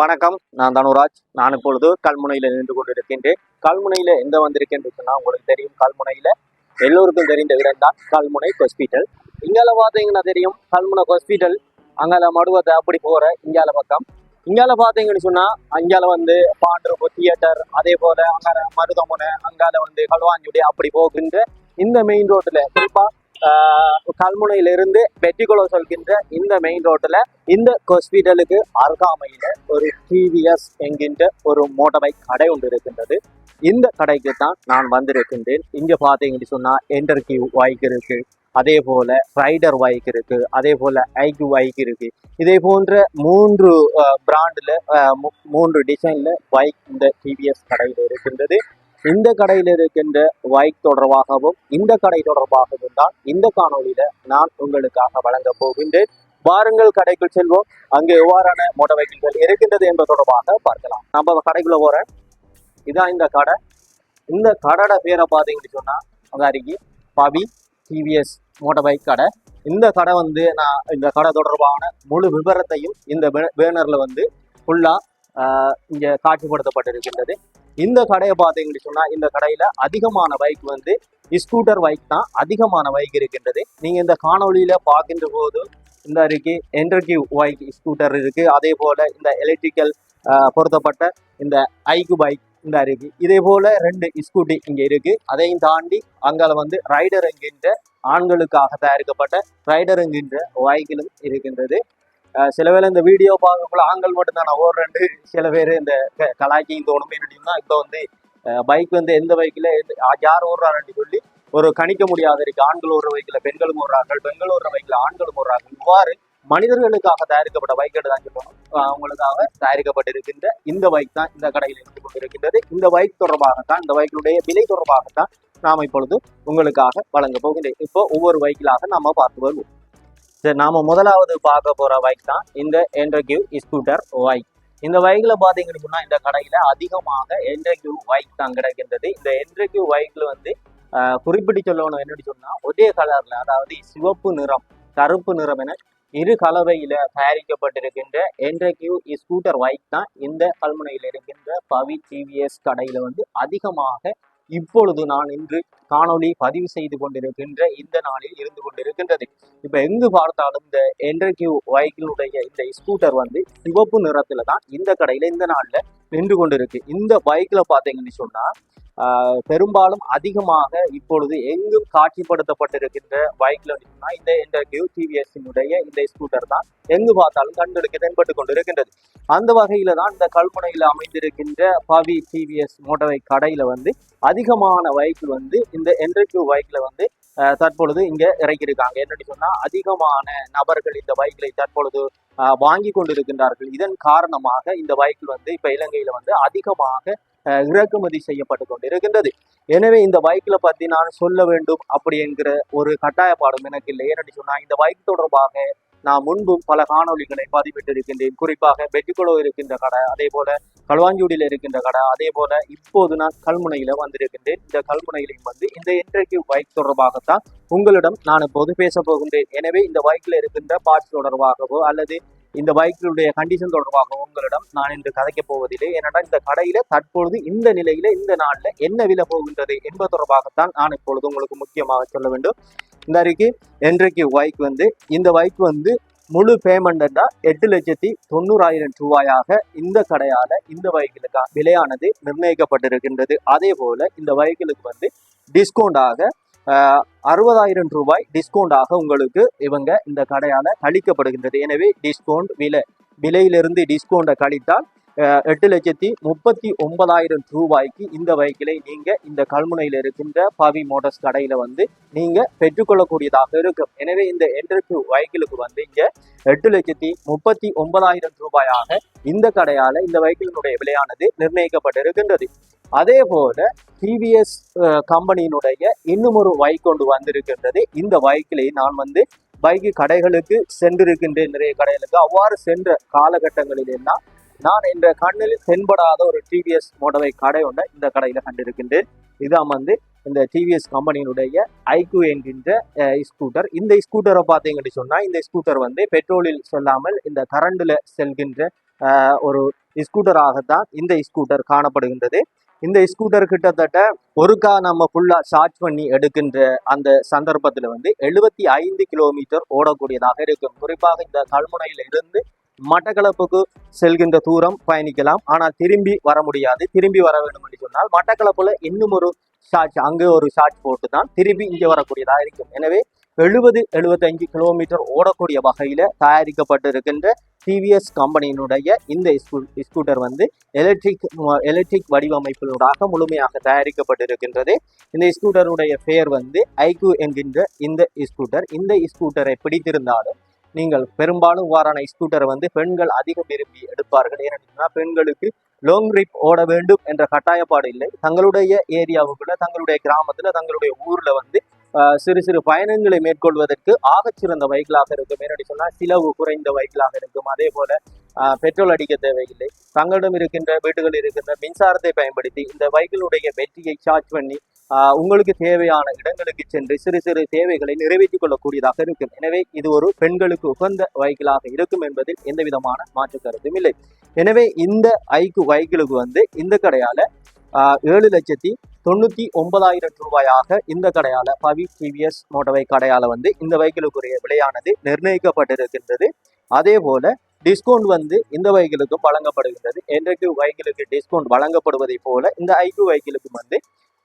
வணக்கம் நான் தனுராஜ். நான் இப்பொழுது கல்முனையில் நின்று கொண்டிருக்கின்றேன். கல்முனையில் எங்கே வந்திருக்கேன் சொன்னால் உங்களுக்கு தெரியும். கல்முனையில எல்லோருக்கும் தெரிந்த இடம் தான் கல்முனை ஹாஸ்பிட்டல் இங்கால பார்த்தீங்கன்னா தெரியும். கல்முனை ஹாஸ்பிட்டல் அங்கால மடுவத்தை அப்படி போற இங்கால பக்கம். இங்கால பார்த்தீங்கன்னு சொன்னா அங்கால வந்து பாண்டிருப்பு தியேட்டர் அதே போல அங்கால மருதமுனை அங்கால வந்து கல்வாஞ்சுடி அப்படி போகின்ற இந்த மெயின் ரோட்ல குறிப்பா கல்முனையிலிருந்து கல்முனையில சொல்கின்ற வெட்டிக்குளம் இந்த மெயின் ரோட்டில் இந்த ஹாஸ்பிட்டலுக்கு அருகாமையில் ஒரு டிவிஎஸ் என்கின்ற ஒரு மோட்டர் பைக் கடை ஒன்று இருக்கின்றது. இந்த கடைக்கு தான் நான் வந்திருக்கின்றேன். இங்கே பார்த்தீங்கன்னு சொன்னால் என்டர்கியூ பைக் இருக்கு. அதே போல் ரைடர் பைக் இருக்கு. அதே போல் ஐக்யூ பைக் இருக்கு. இதே போன்ற மூன்று பிராண்டில் மூன்று டிசைனில் பைக் இந்த டிவிஎஸ் கடையில் இருக்கின்றது. இந்த கடையில் இருக்கின்ற பைக் தொடர்பாகவும் இந்த கடை தொடர்பாகவும் தான் இந்த காணொலியில நான் உங்களுக்காக வழங்க போகின்றேன். வாருங்கள் கடைக்குள் செல்வோம். அங்கே எவ்வாறான மோட்டார் பைக்குகள் இருக்கின்றது என்பது தொடர்பாக பார்க்கலாம். நம்ம கடைக்குள்ள போறேன். இதான் இந்த கடை. இந்த கடையோட பேரை பார்த்தீங்கன்னு சொன்னா அதாரிக்கு பவி டிவிஎஸ் மோட்டார் பைக் கடை. இந்த கடை வந்து நான் இந்த கடை தொடர்பான முழு விவரத்தையும் இந்த பேனர்ல வந்து ஃபுல்லா இங்கே காட்சிப்படுத்தப்பட்டிருக்கின்றது. இந்த கடையை பார்த்தீங்கன்னு சொன்னா இந்த கடையில அதிகமான பைக் வந்து ஸ்கூட்டர் பைக் தான் அதிகமான பைக் இருக்கின்றது. நீங்க இந்த காணொளியில பார்க்கின்ற போது இந்த இருக்கு என்டர்கியூ பைக் ஸ்கூட்டர் இருக்கு. அதே போல இந்த எலக்ட்ரிக்கல் பொருத்தப்பட்ட இந்த ஐக்கு பைக் இந்த இருக்கு. இதே போல ரெண்டு ஸ்கூட்டி இங்க இருக்கு. அதையும் தாண்டி அங்கே வந்து ரைடர் என்கின்ற ஆண்களுக்காக தயாரிக்கப்பட்ட ரைடர் என்கின்ற பைக்கிலும் இருக்கின்றது. சில வேளை இந்த வீடியோ பார்க்கக்குள்ள ஆண்கள் மட்டும்தான். நான் ஓடுறேன் சில பேர் இந்த க- கலாய்க்கிங் தோணும். என்னன்னா இப்போ வந்து பைக் வந்து எந்த பைக்கில் யார் ஓடுறாருன்னு சொல்லி ஒரு கணிக்க முடியாத இருக்கு. ஆண்கள் ஓடுற பைக்கில் பெண்களும் ஓடுறார்கள் பெண்கள் ஓடுற பைக்கில் ஆண்களும் ஓடுறார்கள். இவ்வாறு மனிதர்களுக்காக தயாரிக்கப்பட்ட பைக் தான் சொல்லணும். அவங்களுக்காக தயாரிக்கப்பட்டிருக்கின்ற இந்த பைக் தான் இந்த கடையில் இருந்து கொண்டிருக்கின்றது. இந்த பைக் தொடர்பாகத்தான் இந்த பைக்கினுடைய விலை தொடர்பாகத்தான் நாம் இப்பொழுது உங்களுக்காக வழங்க போகின்றேன். இப்போ ஒவ்வொரு பைக்கிலாக நாம பார்த்து வருவோம். சரி நாம முதலாவது பார்க்க போற பைக் தான் இந்த என்ட்ரக்யூ ஸ்கூட்டர் பைக் இந்த பைக்ல பாத்தீங்கன்னு சொன்னா இந்த கடையில அதிகமாக என்ட்ரக்யூ பைக் தான் கிடைக்கின்றது. இந்த என்ட்ரக்யூ பைக்ல வந்து குறிப்பிட்டு சொல்லணும் என்னன்னு சொன்னா ஒரே கலர்ல அதாவது சிவப்பு நிறம் கருப்பு நிறம் என இரு கலவையில தயாரிக்கப்பட்டிருக்கின்ற என்ட்ரக்யூ ஸ்கூட்டர் பைக் தான் இந்த கல்முனையில் இருக்கின்ற பவி டிவிஎஸ் கடையில வந்து அதிகமாக இப்பொழுது நான் இன்று காணொளி பதிவு செய்து கொண்டிருக்கின்ற இந்த நாளில் இருந்து கொண்டிருக்கின்றது. இப்ப எங்கு பார்த்தாலும் இந்த என்ட்ரக்யூ வைக்கிளுடைய இந்த ஸ்கூட்டர் வந்து சிவப்பு நிறத்துல தான் இந்த கடையில இந்த நாள்ல நின்று கொண்டிருக்கு இந்த பைக்ல பாத்தீங்கன்னு சொன்னா பெரும்பாலும் அதிகமாக இப்பொழுது எங்கும் காட்சிப்படுத்தப்பட்டிருக்கின்ற பைக்ல சொன்னா இந்த என்ட்ரக்யூ டிவிஎஸ்னுடைய இந்த ஸ்கூட்டர் தான் எங்கு பார்த்தாலும் கண்களுக்கு தென்பட்டு கொண்டிருக்கின்றது. அந்த வகையில தான் இந்த கல்பனையில் அமைந்திருக்கின்ற பவி டிவிஎஸ் மோட்டார் கடையில வந்து அதிகமான பைக் வந்து இந்த என்ட்ரக்யூ பைக்ல வந்து தற்பொழுது இங்க இறக்கியிருக்காங்க. என்னன்னு சொன்னா அதிகமான நபர்கள் இந்த பைக்களை தற்பொழுது வாங்கி கொண்டிருக்கின்றார்கள். இதன் காரணமாக இந்த பைக் வந்து இப்ப இலங்கையில வந்து அதிகமாக அஹ், இறக்குமதி செய்யப்பட்டு கொண்டிருக்கின்றது. எனவே இந்த பைக்ல பத்தி நான் சொல்ல வேண்டும் அப்படி என்கிற ஒரு கட்டாயப்பாடும் எனக்கு இல்லை. ஏன்னு சொன்னா இந்த பைக் தொடர்பாக நான் முன்பும் பல காணொளிகளை பதிவிட்டிருக்கின்றேன். குறிப்பாக பெட்டிக்குளோ இருக்கின்ற கடை அதே போல களுவாஞ்சூடியில் இருக்கின்ற கடை அதே போல இப்போது நான் கல்முனையில வந்திருக்கின்றேன். இந்த கல்முனையிலையும் வந்து இந்த இன்றைக்கு பைக் தொடர்பாகத்தான் உங்களிடம் நான் இப்போது பேச போகின்றேன். எனவே இந்த பைக்ல இருக்கின்ற பார்ட்ஸ் தொடர்பாகவோ அல்லது இந்த பைக்கினுடைய கண்டிஷன் தொடர்பாகவோ உங்களிடம் நான் இன்று கதைக்க போவதில்லை. ஏனென்றால் இந்த கடையில தற்பொழுது இந்த நிலையில இந்த நாளில் என்ன விலை போகின்றது என்பது தொடர்பாகத்தான் நான் இப்பொழுது உங்களுக்கு முக்கியமாக சொல்ல வேண்டும். இந்த அறிக்கை என்றைக்கு பைக் வந்து இந்த பைக் வந்து முழு பேமெண்ட்டா எட்டு லட்சத்தி தொண்ணூறாயிரம் ரூபாயாக இந்த கடையால இந்த பைக்கிலுக்கு விலையானது நிர்ணயிக்கப்பட்டிருக்கின்றது. அதே போல இந்த பைக்கிலுக்கு வந்து டிஸ்கவுண்டாக அறுபதாயிரம் ரூபாய் டிஸ்கவுண்டாக உங்களுக்கு இவங்க இந்த கடையால கழிக்கப்படுகின்றது. எனவே டிஸ்கவுண்ட் விலை விலையிலிருந்து டிஸ்கவுண்டை கழித்தால் எட்டு லட்சத்தி முப்பத்தி ஒன்பதாயிரம் ரூபாய்க்கு இந்த பைக்கிலை நீங்க இந்த கல்முனையில் இருக்கின்ற பாவி மோட்டார்ஸ் கடையில வந்து நீங்க பெற்றுக்கொள்ளக்கூடியதாக இருக்கும். எனவே இந்த என்ட்ரிக்கு பைக்கிலுக்கு வந்து இங்க எட்டு லட்சத்தி முப்பத்தி ஒன்பதாயிரம் ரூபாயாக இந்த கடையால இந்த பைக்கினுடைய விலையானது நிர்ணயிக்கப்பட்டிருக்கின்றது. அதே போல டிவிஎஸ் கம்பெனியினுடைய இன்னும் ஒரு பைக் கொண்டு வந்திருக்கின்றது. இந்த பைக்கிலே நான் வந்து பைக்கு கடைகளுக்கு சென்றிருக்கின்ற நிறைய கடைகளுக்கு. அவ்வாறு சென்ற காலகட்டங்களில் எல்லாம் நான் என்ற கண்ணில் தென்படாத ஒரு டிவிஎஸ் மோடவை கடை ஒன்றை இந்த கடையில கண்டிருக்கின்றேன் இதான் வந்து இந்த டிவிஎஸ் கம்பெனியினுடைய ஐக்யூ என்கின்ற ஸ்கூட்டர் இந்த ஸ்கூட்டரை பார்த்தீங்கன்னு சொன்னால் இந்த ஸ்கூட்டர் வந்து பெட்ரோலில் செல்லாமல் இந்த கரண்டில் செல்கின்ற ஒரு ஸ்கூட்டராகத்தான் இந்த ஸ்கூட்டர் காணப்படுகின்றது. இந்த ஸ்கூட்டர் கிட்டத்தட்ட ஒருக்கா நம்ம ஃபுல்லாக சார்ஜ் பண்ணி எடுக்கின்ற அந்த சந்தர்ப்பத்தில் வந்து எழுபத்தி ஐந்து கிலோமீட்டர் ஓடக்கூடியதாக இருக்கும். குறிப்பாக இந்த கல்முனையில் இருந்து மட்டக்களப்புக்கு செல்கின்ற தூரம் பயணிக்கலாம். ஆனால் திரும்பி வர முடியாது. திரும்பி வர வேண்டும் என்று சொன்னால் மட்டக்களப்புல இன்னும் ஒரு சார்ஜ் அங்கே ஒரு சார்ஜ் போட்டு தான் திரும்பி இங்கே வரக்கூடியதாக இருக்கும். எனவே எழுபது எழுபத்தஞ்சு கிலோமீட்டர் ஓடக்கூடிய வகையில தயாரிக்கப்பட்டிருக்கின்ற டிவிஎஸ் கம்பெனியினுடைய இந்த ஸ்கூ ஸ்கூட்டர் வந்து எலக்ட்ரிக் எலக்ட்ரிக் வடிவமைப்பினூடாக முழுமையாக தயாரிக்கப்பட்டிருக்கின்றது. இந்த ஸ்கூட்டருடைய பெயர் வந்து ஐக்யூ என்கின்ற இந்த ஸ்கூட்டர் இந்த ஸ்கூட்டரை பிடித்திருந்தாலும் நீங்கள் பெரும்பாலும் வாரான ஸ்கூட்டரை வந்து பெண்கள் அதிகம் விரும்பி எடுப்பார்கள். ஏனென்றால் பெண்களுக்கு லாங் ட்ரிப் ஓட வேண்டும் என்ற கட்டாயப்பாடு இல்லை. தங்களுடைய ஏரியாவுக்குள்ள தங்களுடைய கிராமத்துல தங்களுடைய ஊர்ல வந்து சிறு சிறு பயணங்களை மேற்கொள்வதற்கு ஆகச்சிறந்த பைக்கிளாக இருக்கும். ஏனென்று சொன்னால் செலவு குறைந்த பைக்கிளாக இருக்கும். அதே போல பெட்ரோல் அடிக்க தேவையில்லை. தங்களிடம் இருக்கின்ற வீடுகளில் இருக்கின்ற மின்சாரத்தை பயன்படுத்தி இந்த பைக்கினுடைய வெற்றியை சார்ஜ் பண்ணி உங்களுக்கு தேவையான இடங்களுக்கு சென்று சிறு சிறு தேவைகளை நிறைவேற்றிக் கொள்ளக்கூடியதாக இருக்கும். எனவே இது ஒரு பெண்களுக்கு உகந்த வைக்கிளாக இருக்கும் என்பதில் எந்த விதமான மாற்று கருத்தும் இல்லை. எனவே இந்த ஐக்கு வைக்கிளுக்கு வந்து இந்த கடையால ஏழு லட்சத்தி தொண்ணூத்தி ஒன்பதாயிரம் ரூபாயாக இந்த கடையால பவி டிவிஎஸ் மோட்டவை கடையால வந்து இந்த வைக்கிளுக்குரிய விலையானது நிர்ணயிக்கப்பட்டிருக்கின்றது. அதே போல டிஸ்கவுண்ட் வந்து இந்த வைக்கிளுக்கும் வழங்கப்படுகின்றது. என்றைக்கு வைக்கிளுக்கு டிஸ்கவுண்ட் வழங்கப்படுவதை போல இந்த ஐக்கு வைக்கிளுக்கு வந்து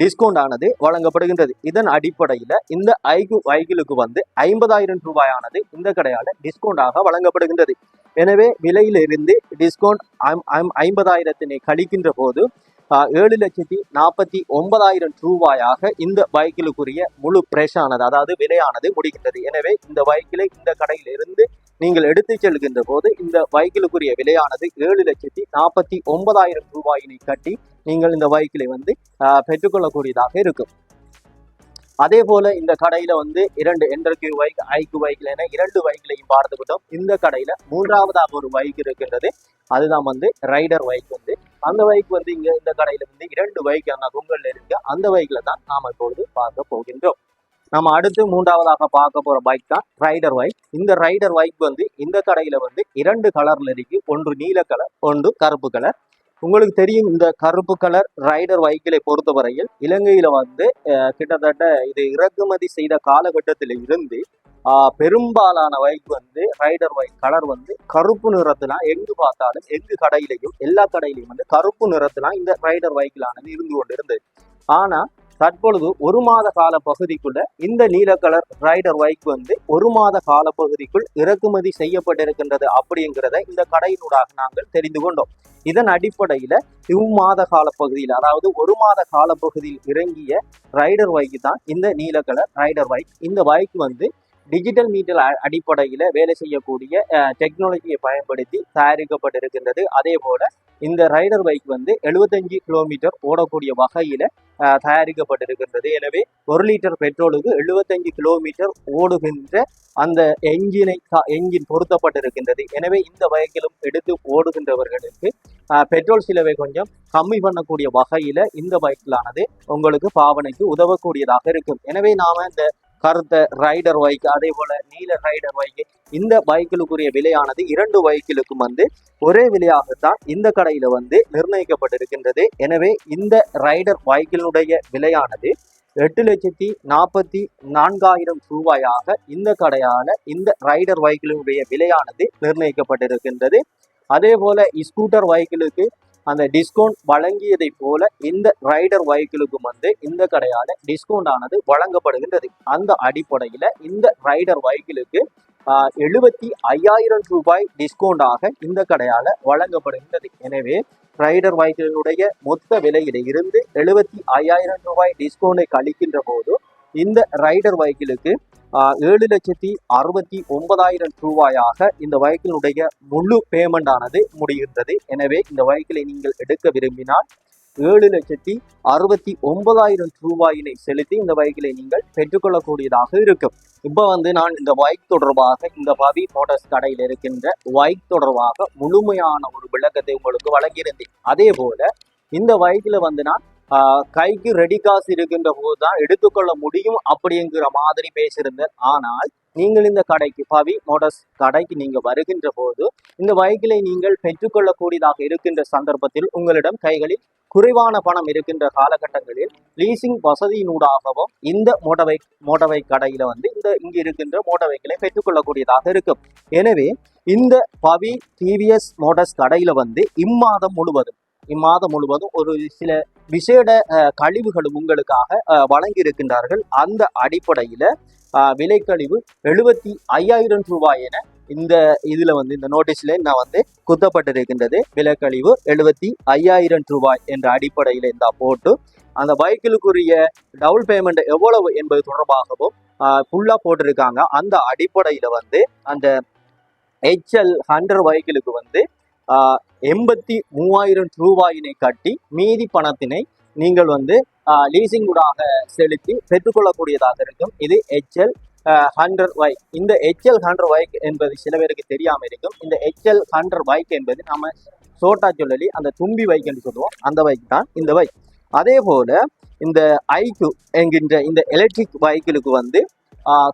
டிஸ்கவுண்ட் ஆனது வழங்கப்படுகின்றது. இதன் அடிப்படையில் இந்த ஐகு வைகளுக்கு வந்து ஐம்பதாயிரம் ரூபாயானது இந்த கடையால் டிஸ்கவுண்டாக வழங்கப்படுகின்றது. எனவே விலையிலிருந்து டிஸ்கவுண்ட் ஐம்பதாயிரத்தினை கழிக்கின்ற போது ஏழு லட்சத்தி நாற்பத்தி ஒன்பதாயிரம் ரூபாயாக இந்த பைக்கிலுக்குரிய முழு பிரேஷானது அதாவது விலையானது முடிகின்றது. எனவே இந்த பைக்கிலை இந்த கடையிலிருந்து நீங்கள் எடுத்து செல்கின்ற போது இந்த பைக்கிலுக்குரிய விலையானது ஏழு லட்சத்தி நாற்பத்தி ஒன்பதாயிரம் ரூபாயினை கட்டி நீங்கள் இந்த பைக்கிலை வந்து பெற்றுக்கொள்ளக்கூடியதாக இருக்கும். அதே போல இந்த கடையில வந்து இரண்டு என்டர்கியூ வைக் ஐக்கு வைக்கில் என இரண்டு வைக்கிலையும் பார்த்துக்கிட்டோம் இந்த கடையில மூன்றாவதாக ஒரு பைக் இருக்கின்றது. அதுதான் வந்து ரைடர் பைக் வந்து. அந்த பைக் வந்து இங்க இந்த கடையில வந்து இரண்டு பைக் அந்த குங்கல்ல இருக்கு. அந்த பைக்ல தான் நாம இப்பொழுது பார்க்க போகின்றோம். நம்ம அடுத்து மூன்றாவதாக பார்க்க போகிற பைக் தான் ரைடர் பைக் இந்த ரைடர் பைக் வந்து இந்த கடையில் வந்து இரண்டு கலர்ல இருக்குது ஒன்று நீல கலர் ஒன்று கருப்பு கலர் உங்களுக்கு தெரியும் இந்த கருப்பு கலர் ரைடர் வைக்கிளை பொறுத்தவரையில் இலங்கையில் வந்து கிட்டத்தட்ட இது இறக்குமதி செய்த காலகட்டத்தில் இருந்து பெரும்பாலான பைக் வந்து ரைடர் வைக் கலர் வந்து கருப்பு நிறத்துலாம் எங்கு பார்த்தாலும் எங்கு கடையிலையும் எல்லா கடையிலையும் வந்து கருப்பு நிறத்துலாம் இந்த ரைடர் வைக்கிலானது இருந்து கொண்டு இருந்தது ஆனால் தற்பொழுது ஒரு மாத கால பகுதிக்குள்ள இந்த நீல கலர் ரைடர் பைக் வந்து ஒரு மாத கால பகுதிக்குள் இறக்குமதி செய்யப்பட்டிருக்கின்றது அப்படிங்கிறத இந்த கடையினூடாக நாங்கள் தெரிந்து கொண்டோம். இதன் அடிப்படையில இம்மாத கால பகுதியில் அதாவது ஒரு மாத கால பகுதியில் இறங்கிய ரைடர் பைக் தான் இந்த நீல கலர் ரைடர் பைக் இந்த பைக் வந்து டிஜிட்டல் மீட்டர் அடிப்படையில் வேலை செய்யக்கூடிய டெக்னாலஜியை பயன்படுத்தி தயாரிக்கப்பட்டிருக்கின்றது. அதே போல இந்த ரைடர் பைக் வந்து 75 கிலோமீட்டர் ஓடக்கூடிய வகையில தயாரிக்கப்பட்டிருக்கின்றது. எனவே ஒரு லிட்டர் பெட்ரோலுக்கு 75 கிலோமீட்டர் ஓடுகின்ற அந்த என்ஜினை என்ஜின் பொருத்தப்பட்டிருக்கின்றது. எனவே இந்த பைக்கிலும் எடுத்து ஓடுகின்றவர்களுக்கு பெட்ரோல் செலவை கொஞ்சம் கம்மி பண்ணக்கூடிய வகையில இந்த பைக்கிலானது உங்களுக்கு பாவனைக்கு உதவக்கூடியதாக இருக்கும். எனவே நாம இந்த கருத்த ரைடர் பைக் அதே போல நீல ரைடர் பைக் இந்த பைக்கிலுக்குரிய விலையானது இரண்டு பைக்கிலுக்கும் வந்து ஒரே விலையாகத்தான் இந்த கடையில வந்து நிர்ணயிக்கப்பட்டிருக்கின்றது. எனவே இந்த ரைடர் பைக்கினுடைய விலையானது எட்டு லட்சத்தி நாற்பத்தி நான்காயிரம் ரூபாயாக இந்த கடையால இந்த ரைடர் பைக்கினுடைய விலையானது நிர்ணயிக்கப்பட்டிருக்கின்றது. அதே போல ஸ்கூட்டர் பைக்கிலுக்கு அந்த டிஸ்கவுண்ட் வழங்கியதை போல இந்த ரைடர் வைக்கிளுக்கும் வந்து இந்த கடையால டிஸ்கவுண்ட் ஆனது வழங்கப்படுகின்றது. அந்த அடிப்படையில இந்த ரைடர் வைக்கிளுக்கு எழுபத்தி ஐயாயிரம் ரூபாய் டிஸ்கவுண்டாக இந்த கடையால வழங்கப்படுகின்றது. எனவே ரைடர் பைக்கினுடைய மொத்த விலையில இருந்து எழுபத்தி ஐயாயிரம் ரூபாய் டிஸ்கவுண்டை கழிக்கின்ற போது இந்த ரைடர் வைக்கிளுக்கு ஏழு லட்சத்தி அறுபத்தி ஒன்பதாயிரம் ரூபாயாக இந்த வைக்கிளுடைய முழு பேமெண்ட் ஆனது முடிகின்றது. எனவே இந்த வைக்கிளை நீங்கள் எடுக்க விரும்பினால் ஏழு லட்சத்தி அறுபத்தி ஒன்பதாயிரம் ரூபாயினை செலுத்தி இந்த பைக்கிலை நீங்கள் பெற்றுக்கொள்ளக்கூடியதாக இருக்கும். இப்போ வந்து நான் இந்த பைக் தொடர்பாக இந்த பவி மோட்டர்ஸ் கடையில் இருக்கின்ற பைக் தொடர்பாக முழுமையான ஒரு விளக்கத்தை உங்களுக்கு வழங்கியிருந்தேன். அதே போல இந்த பைக்கில் வந்து நான் கைக்கு ரெடி காசு இருக்கின்ற போது தான் எடுத்துக்கொள்ள முடியும் அப்படிங்கிற மாதிரி பேசியிருந்தேன். ஆனால் நீங்கள் இந்த கடைக்கு பவி மோட்டர்ஸ் கடைக்கு நீங்கள் வருகின்ற போது இந்த பைக்கிலை நீங்கள் பெற்றுக்கொள்ளக்கூடியதாக இருக்கின்ற சந்தர்ப்பத்தில் உங்களிடம் கைகளில் குறைவான பணம் இருக்கின்ற காலகட்டங்களில் லீசிங் வசதியினூடாகவும் இந்த மோட்டவை மோட்டவை கடையில் கடையில வந்து இந்த இங்கு இருக்கின்ற மோட்டார் பெற்றுக்கொள்ளக்கூடியதாக இருக்கும். எனவே இந்த பவி டிவிஎஸ் மோட்டர்ஸ் கடையில வந்து இம்மாதம் முழுவதும் இம்மாதம் முழுவதும் ஒரு சில விசேட கழிவுகளும் உங்களுக்காக வழங்கி இருக்கின்றார்கள் அந்த அடிப்படையில் விலைக்கழிவு எழுபத்தி ஐயாயிரம் ரூபாய் என இந்த இதுல வந்து இந்த நோட்டீஸ்ல நான் வந்து குத்தப்பட்டிருக்கின்றது. விலைக்கழிவு எழுபத்தி ஐயாயிரம் ரூபாய் என்ற அடிப்படையில் இந்த போட்டு அந்த பைக்கிலுக்குரிய டவுல் பேமெண்ட் எவ்வளவு என்பது தொடர்பாகவும் ஃபுல்லாக போட்டிருக்காங்க. அந்த அடிப்படையில் வந்து அந்த ஹெச்எல் ஹண்ட்ரட் பைக்கிலுக்கு வந்து எண்பத்தி மூவாயிரம் ரூபாயினை கட்டி மீதி பணத்தினை நீங்கள் வந்து லீசிங் ஊடாக செலுத்தி பெற்றுக்கொள்ளக்கூடியதாக இருக்கும். இது ஹெச்எல் ஹண்ட்ரட் பைக் இந்த ஹெச்எல் ஹண்ட்ரட் பைக் என்பது சில பேருக்கு தெரியாமல் இருக்கும். இந்த ஹெச்எல் ஹண்ட்ரட் பைக் என்பது நம்ம சோட்டா சொல்லி அந்த தும்பி பைக் என்று சொல்லுவோம். அந்த பைக் தான் இந்த பைக் அதே போல இந்த ஐக்கு என்கின்ற இந்த எலக்ட்ரிக் பைக்கிலுக்கு வந்து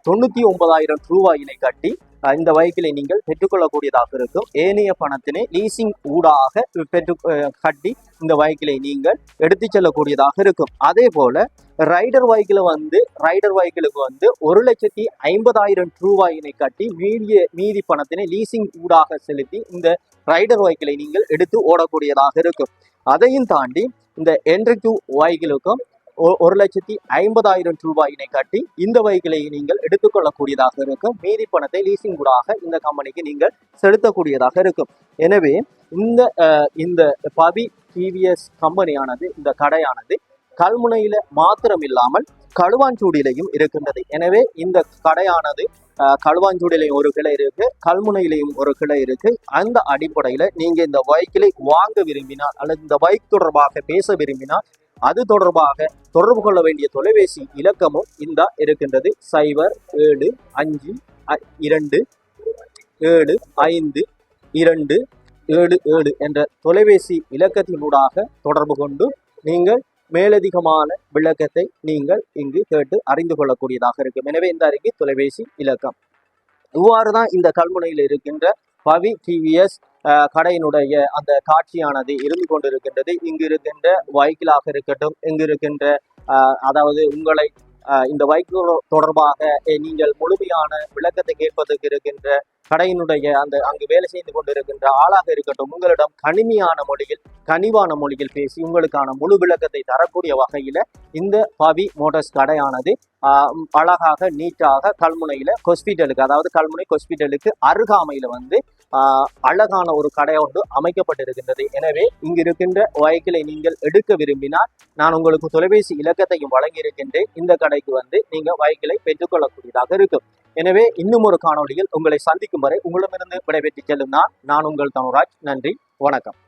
தொண்ணூற்றி ஒன்பதாயிரம் ரூபாயினை கட்டி இந்த வைக்கிலை நீங்கள் பெற்றுக்கொள்ளக்கூடியதாக இருக்கும். ஏனைய பணத்தினை லீசிங் ஊடாக பெற்று கட்டி இந்த பைக்கிலை நீங்கள் எடுத்து செல்லக்கூடியதாக இருக்கும். அதே போல ரைடர் பைக்கில் வந்து ரைடர் பைக்கிலுக்கு வந்து ஒரு லட்சத்தி ஐம்பதாயிரம் ரூபாயினை கட்டி மீதிய மீதி பணத்தினை லீசிங் ஊடாக செலுத்தி இந்த ரைடர் பைக்கிலை நீங்கள் எடுத்து ஓடக்கூடியதாக இருக்கும். அதையும் தாண்டி இந்த என்ட்ரிக்யூ பைக்கிலுக்கும் ஒரு லட்சத்தி ஐம்பதாயிரம் ரூபாயினை கட்டி இந்த பைக்கிலை நீங்கள் எடுத்துக்கொள்ளக்கூடியதாக இருக்கும். மீதி பணத்தை லீசிங் கூடாக இந்த கம்பெனிக்கு நீங்கள் செலுத்தக்கூடியதாக இருக்கும். எனவே இந்த இந்த பவி டிவிஎஸ் கம்பெனியானது இந்த கடையானது கல்முனையில மாத்திரம் இல்லாமல் களுவாஞ்சூடியிலையும் இருக்கின்றது. எனவே இந்த கடையானது அஹ், ஒரு கிளை இருக்கு கல்முனையிலையும் ஒரு கிளை இருக்கு. அந்த அடிப்படையில நீங்க இந்த பைக்கிலை வாங்க விரும்பினால் அல்லது இந்த பைக் தொடர்பாக பேச விரும்பினால் அது தொடர்பாக தொடர்பு கொள்ள வேண்டிய தொலைபேசி இலக்கமும் இந்த இருக்கின்றது. சைபர் ஏழு அஞ்சு இரண்டு ஏழு ஐந்து இரண்டு ஏழு ஏழு என்ற தொலைபேசி இலக்கத்தினூடாக தொடர்பு கொண்டு நீங்கள் மேலதிகமான விளக்கத்தை நீங்கள் இங்கு கேட்டு அறிந்து கொள்ளக்கூடியதாக இருக்கும். எனவே இந்த அறிக்கை தொலைபேசி இலக்கம். இவ்வாறு தான் இந்த கல்முனையில் இருக்கின்ற பவி டிவிஎஸ் கடையினுடைய அந்த காட்சியானது இருந்து கொண்டிருக்கின்றது. இங்கு இருக்கின்ற வைக்கிலாக இருக்கட்டும் இங்கு இருக்கின்ற அதாவது உங்களை இந்த வைக்கோ தொடர்பாக நீங்கள் முழுமையான விளக்கத்தை கேட்பதற்கு இருக்கின்ற கடையினுடைய அந்த அங்கு வேலை செய்து கொண்டிருக்கின்ற ஆளாக இருக்கட்டும் உங்களிடம் கனிமையான மொழியில் கனிவான மொழியில் பேசி உங்களுக்கான முழு விளக்கத்தை தரக்கூடிய வகையில இந்த பவி மோட்டார்ஸ் கடையானது அழகாக நீட்டாக கல்முனையில ஹாஸ்பிட்டலுக்கு அதாவது கல்முனை ஹாஸ்பிட்டலுக்கு அருகாமையில வந்து அழகான ஒரு கடை ஒன்று அமைக்கப்பட்டிருக்கின்றது. எனவே இங்கு இருக்கின்ற வயக்கிலை நீங்கள் எடுக்க விரும்பினால் நான் உங்களுக்கு தொலைபேசி இலக்கத்தையும் வழங்கியிருக்கின்றேன். இந்த கடைக்கு வந்து நீங்கள் வயக்கிலை பெற்றுக்கொள்ளக்கூடியதாக இருக்கும். எனவே இன்னும் ஒரு காணொளியில் உங்களை சந்திக்கும் வரை உங்களிடமிருந்து விடைபெற்று செல்லும் நான் நான் உங்கள் தனுராஜ். நன்றி வணக்கம்.